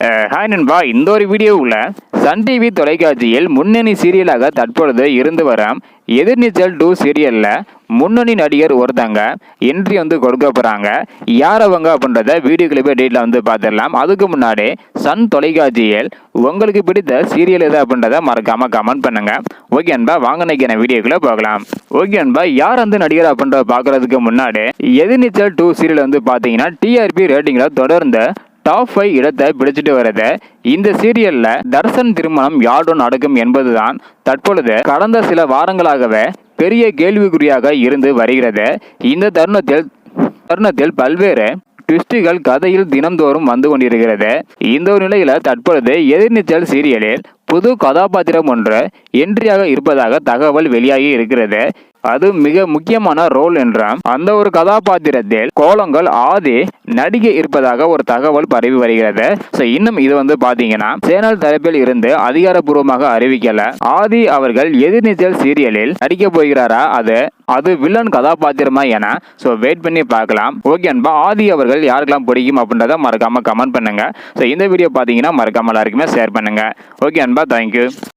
Hi நண்பா. இந்த ஒரு வீடியோவில் சன் டிவி தொலைக்காட்சியில் முன்னணி சீரியலாக தற்பொழுது இருந்து வர எதிர்நீச்சல் டூ சீரியலில் முன்னணி நடிகர் ஒருத்தங்க என்ட்ரி வந்து கொடுக்க போகிறாங்க யார் அவங்க அப்படின்றத வீடியோ கிளிப்பை டீட்டில் வந்து பார்த்துடலாம். அதுக்கு முன்னாடி சன் தொலைக்காட்சியில் உங்களுக்கு பிடித்த சீரியல் எது அப்படின்றத மறக்காமல் கமெண்ட் பண்ணுங்க. ஓகே அன்பா வாங்க நினைக்கிற வீடியோக்குள்ளே பார்க்கலாம் ஓகே அன்பா யார் வந்து நடிகர் அப்படின்றத பார்க்குறதுக்கு முன்னாடி எதிர்நீச்சல் டூ சீரியல் வந்து பார்த்தீங்கன்னா டிஆர்பி ரேட்டிங்கில் தொடர்ந்து டாப் ஃபைவ் இடத்தை பிடிச்சிட்டு வருது இந்த சீரியல்ல தர்சன் திருமணம் யாருடன் நடக்கும் என்பதுதான் தற்பொழுது கடந்த சில வாரங்களாகவே பெரிய கேள்விக்குறியாக இருந்து வருகிறது. இந்த தருணத்தில் தருணத்தில் பல்வேறு ட்விஸ்டுகள் கதையில் தினம்தோறும் வந்து கொண்டிருக்கிறது. இந்த ஒரு நிலையில தற்பொழுது எதிர்நீச்சல் சீரியலில் புது கதாபாத்திரம் ஒன்று என்ட்ரியாக இருப்பதாக தகவல் வெளியாகி இருக்கிறது. அது மிக முக்கியமான ரோல் என்றாம் அந்த ஒரு கதாபாத்திரத்தில் கோலங்கள் ஆதி நடிகை இருப்பதாக ஒரு தகவல் பரவி வருகிறது. ஸோ இன்னும் இது வந்து பாத்தீங்கன்னா சேனல் தரப்பில் இருந்து அதிகாரப்பூர்வமாக அறிவிக்கல. ஆதி அவர்கள் எதிர்நீச்சல் சீரியலில் நடிக்க போகிறாரா? அது அது வில்லன் கதாபாத்திரமா என. ஸோ வெயிட் பண்ணி பார்க்கலாம். ஓகே அன்பா ஆதி அவர்கள் யாருக்கெல்லாம் பிடிக்கும் அப்படின்றத மறக்காம கமெண்ட் பண்ணுங்க. ஸோ இந்த வீடியோ பார்த்தீங்கன்னா மறக்காம எல்லாருக்குமே ஷேர் பண்ணுங்க. ஓகே அன்பா தேங்க்யூ